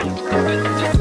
Tá Rádio. Música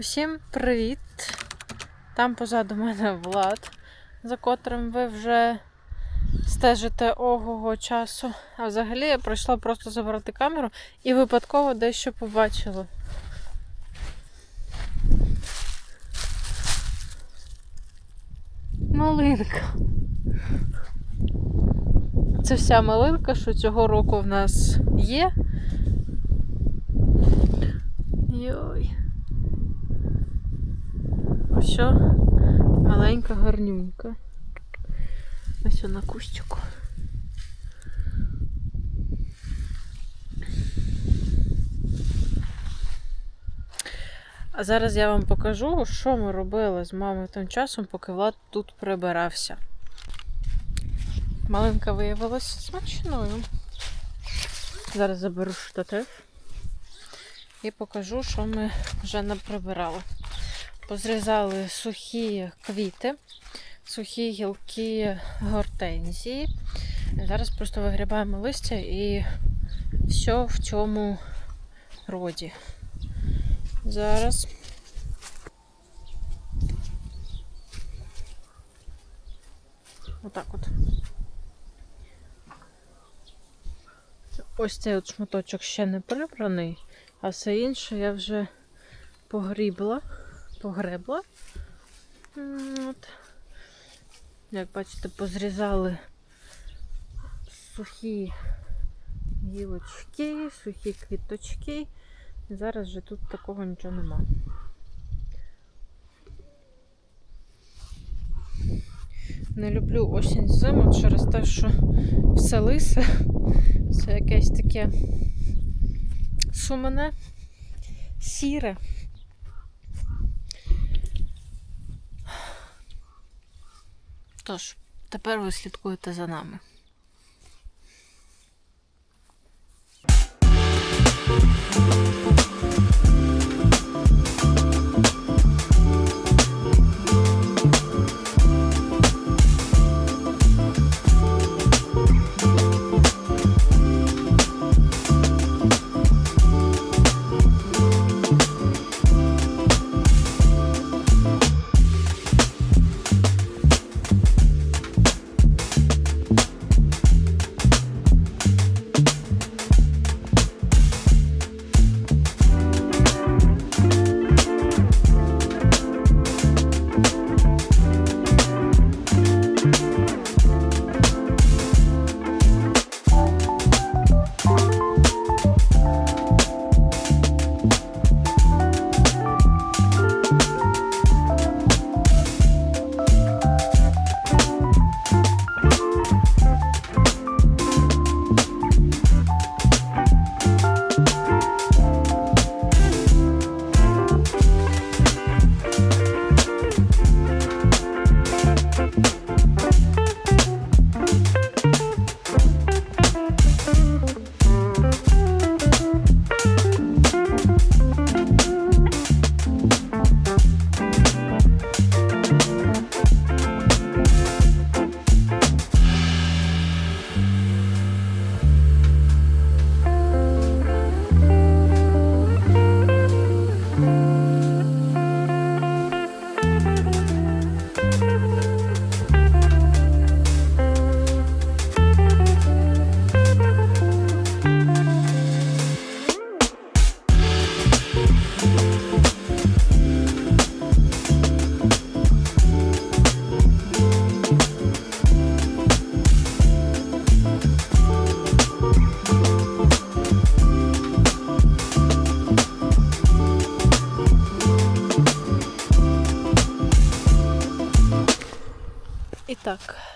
Усім привіт! Там позаду мене Влад, за котрим ви вже стежите ого часу. А взагалі я прийшла просто забрати камеру і випадково дещо побачила. Малинка. Це вся малинка, що цього року в нас є. Йой. Ось що маленька гарнюнька. Ось на кущику. А зараз я вам покажу, що ми робили з мамою тим часом, поки Влад тут прибирався. Малинка виявилася смачною. Зараз заберу штатив і покажу, що ми вже наприбирали. Позрізали сухі квіти, сухі гілки гортензії. Зараз просто вигрібаємо листя і все в цьому роді. Зараз. Отак от. Ось цей от шматочок ще не прибраний, а все інше я вже погрібла, погребла. От. Як бачите, позрізали сухі гілочки, сухі квіточки. І зараз вже тут такого нічого нема. Не люблю осінь зиму через те, що все лисе, все якесь таке сумане, сіре. Тож, тепер ви слідкуєте за нами.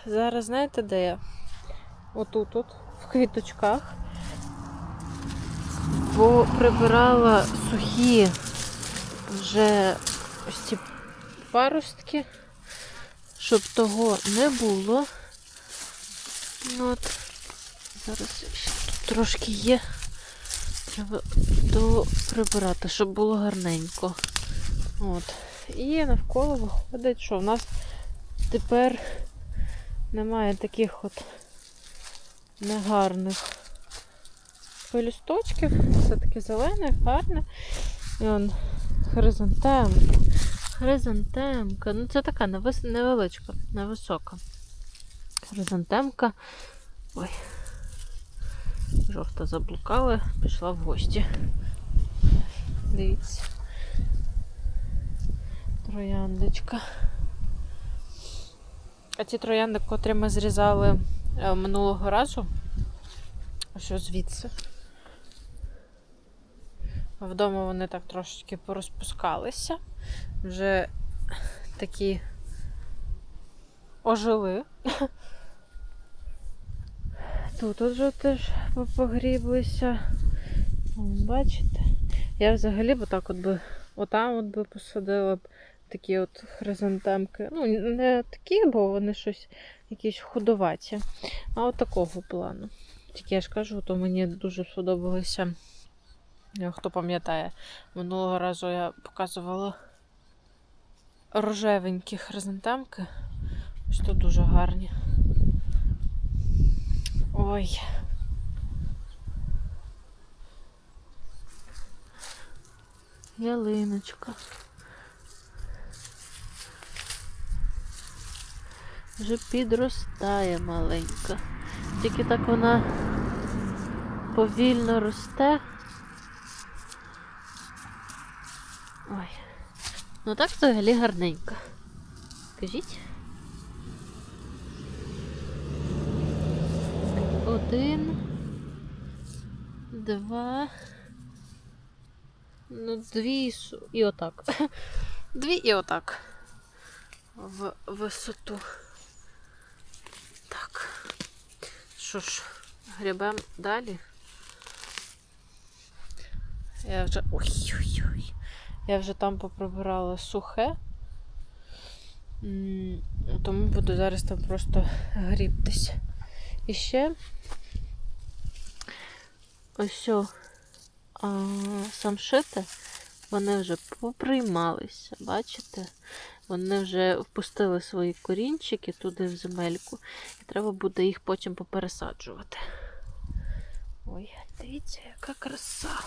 Зараз знаєте, де я? Отут, от, в квіточках. Бо прибирала сухі вже ось ці паростки, щоб того не було. От. Зараз ще тут трошки є. Треба до прибирати, щоб було гарненько. От. І навколо виходить, що в нас тепер немає таких от негарних пелюсточків. Все таке зелене, гарне. І он хризантемка. Хризантемка. Ну це така невеличка, невисока. Хризантемка. Ой. Жовта заблукала, пішла в гості. Дивіться. Трояндочка. А ці троянди, котрі ми зрізали е, минулого разу, що звідси. Вдома вони так трошечки порозпускалися. Вже такі ожили. Тут вже теж погріблися. Бачите? Я взагалі б так от би отам от би посадила б такі от хризантемки. Ну, не такі, бо вони щось якісь худоваті. А от такого плану. Тільки я ж кажу, то мені дуже сподобалося. Е, Хто пам'ятає, минулого разу я показувала рожевенькі хризантемки. Ось тут дуже гарні. Ой. Ялиночка. Вже підростає маленька. Тільки так вона повільно росте. Ой. Ну так взагалі гарненько. Кажіть? Один. Два. Ну, дві і отак. Дві і отак. В висоту. Так. Що ж, грібем далі. Я вже. Ой-ой-ой. Я вже там поприбирала сухе. Тому буду зараз там просто грібтись. І ще ось самшити, вони вже поприймалися, бачите? Вони вже впустили свої корінчики туди в земельку, і треба буде їх потім попересаджувати. Ой, дивіться, яка краса.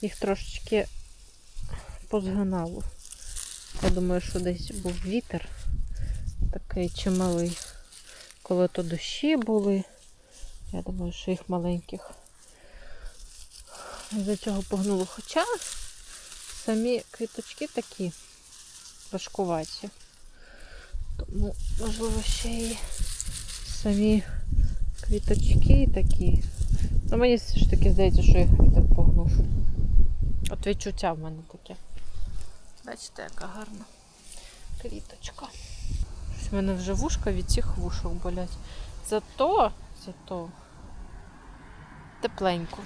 Їх трошечки позгинало. Я думаю, що десь був вітер такий чималий. Коли то дощі були. Я думаю, що їх маленьких з-за цього погнуло. Хоча самі квіточки такі важкуваті. Тому, можливо, ще й самі квіточки такі. Ну, мені все ж таки здається, що їх вітер погнув. От відчуття в мене таке. Бачите, яка гарна квіточка. В мене вже вушка від цих вушок болять. Зато, зато тепленько.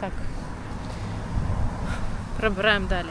Так. Прибираємо далі.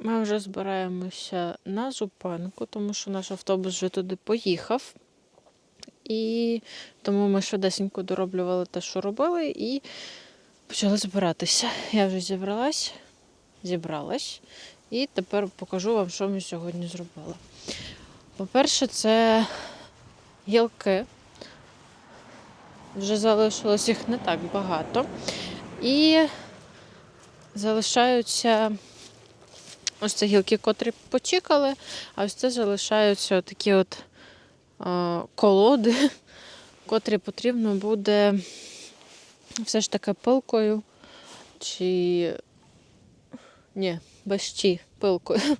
Ми вже збираємося на зупинку, тому що наш автобус вже туди поїхав. І тому ми швидесенько дороблювали те, що робили, і почали збиратися. Я вже зібралась, зібралась, і тепер покажу вам, що ми сьогодні зробили. По-перше, це гілки. Вже залишилось їх не так багато. І залишаються ось це гілки, котрі почекали, а ось це залишаються такі от колоди, котрі потрібно буде все ж таки пилкою чи ні, без чи пилкою.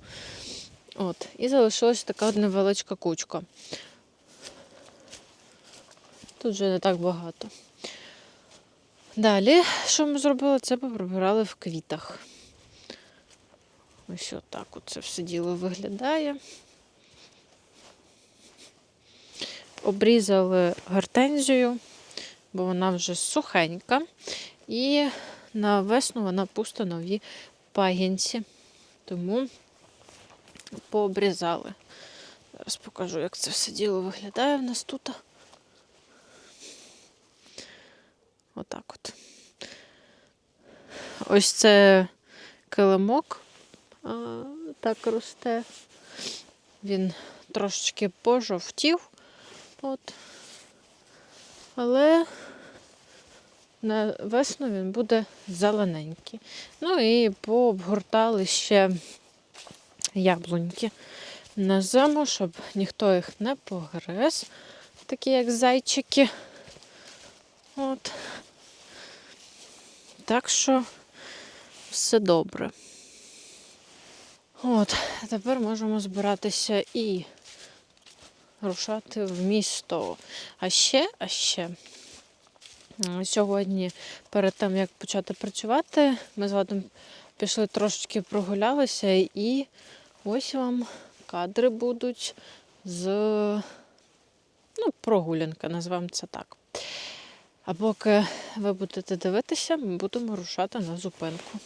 От. І залишилась така невеличка кучка. Тут вже не так багато. Далі, що ми зробили, це поприбирали в квітах. Ось отак от це все діло виглядає. Обрізали гортензію, бо вона вже сухенька. І на весну вона пусто нові пагінці. Тому пообрізали. Зараз покажу, як це все діло виглядає в нас тут. Отак от. Ось це килимок так росте. Він трошечки пожовтів. От. Але на весну він буде зелененький. Ну і пообгортали ще яблуньки на зиму, щоб ніхто їх не погриз, такі як зайчики. От. Так що все добре. От, тепер можемо збиратися і рушати в місто. А ще, а ще. Сьогодні, перед тим як почати працювати, ми з Владом пішли трошечки прогулялися, і ось вам кадри будуть з ну, прогулянка, назвемо це так. А поки ви будете дивитися, ми будемо рушати на зупинку.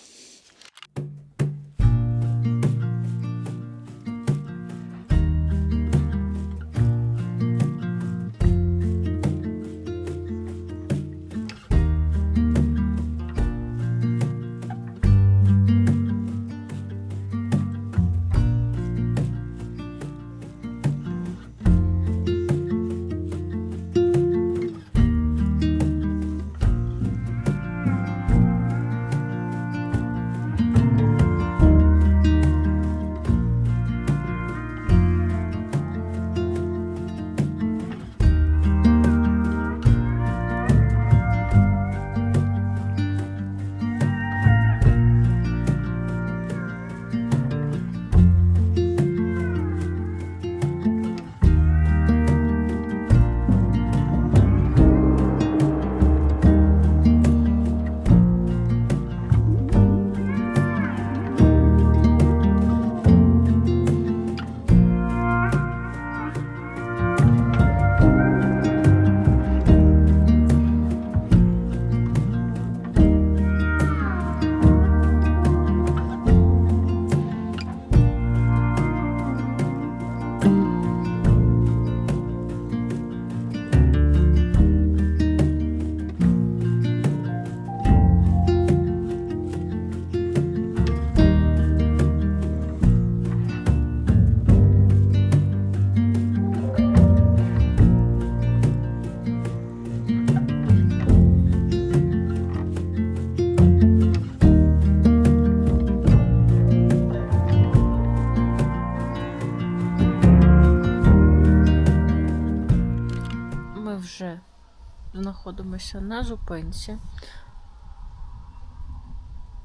Знаходимося на зупинці.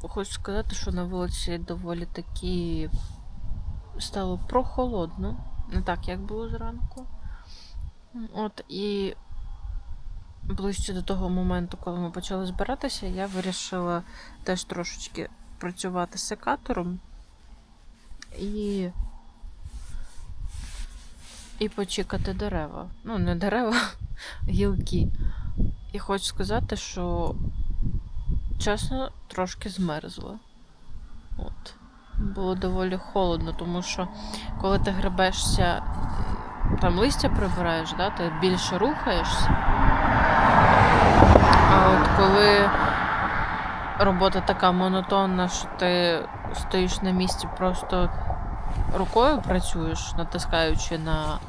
Хочу сказати, що на вулиці доволі таки стало прохолодно, не так, як було зранку. От і ближче до того моменту, коли ми почали збиратися, я вирішила теж трошечки працювати секатором і, і почекати дерева. Ну, не дерева, гілки. І хочу сказати, що чесно, трошки змерзла. От. було доволі холодно, тому що коли ти гребешся, там листя прибираєш, да, ти більше рухаєшся. А от коли робота така монотонна, що ти стоїш на місці, просто рукою працюєш, натискаючи на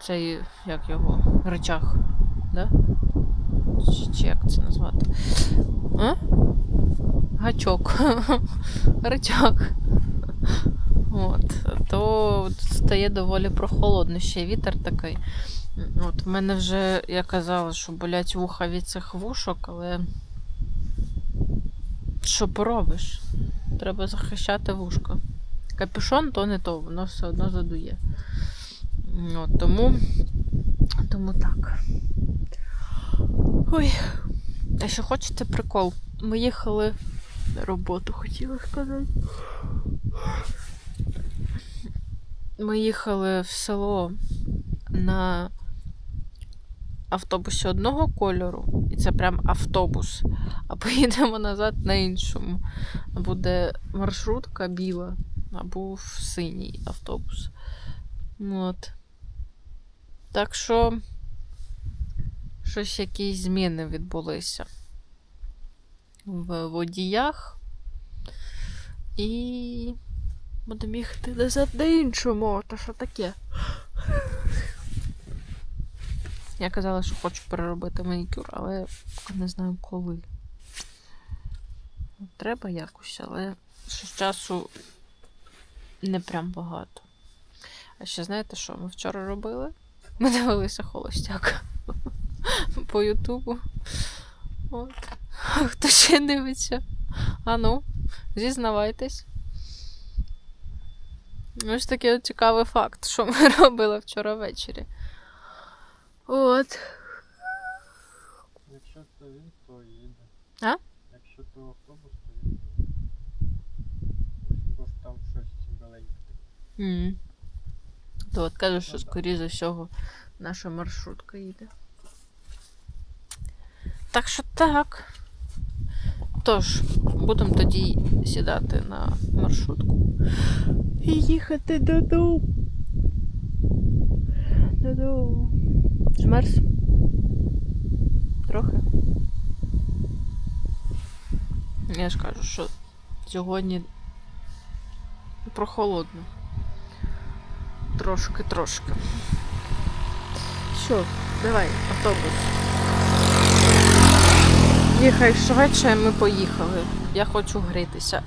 цей, як його, рычаг, да? Чи, як це назвати? А? Гачок. Рычаг. От, то стає доволі прохолодно, ще вітер такий. От, в мене вже, я казала, що болять вуха від цих вушок, але що поробиш? Треба захищати вушко. Капюшон то не то, воно все одно задує. От, тому, тому так. Ой. А що хочете прикол? Ми їхали на роботу, хотіла сказати. Ми їхали в село на автобусі одного кольору, і це прям автобус. А поїдемо назад на іншому. Буде маршрутка біла, а був синій автобус. От. Так що щось якісь зміни відбулися в водіях. І будемо їхати назад на іншому. То що таке? Я казала, що хочу переробити манікюр, але не знаю коли. Треба якось, але що часу не прям багато. А ще знаєте, що ми вчора робили? Ми дивилися холостяк по Ютубу. От. Хто ще дивиться? А ну, зізнавайтесь. Ось такий от цікавий факт, що ми робили вчора ввечері. От. Якщо то він, то їде. А? Якщо то автобус, то їде. Бо ж там щось біленьке. М. То от кажуть, що Ну, скоріше за всього наша маршрутка їде. Так що так. Тож, будемо тоді сідати на маршрутку. І їхати додому. Додому. Змерз? Трохи. Я ж кажу, що сьогодні прохолодно. Трошки-трошки. Що, давай, автобус. Їхай швидше, ми поїхали. Я хочу грітися.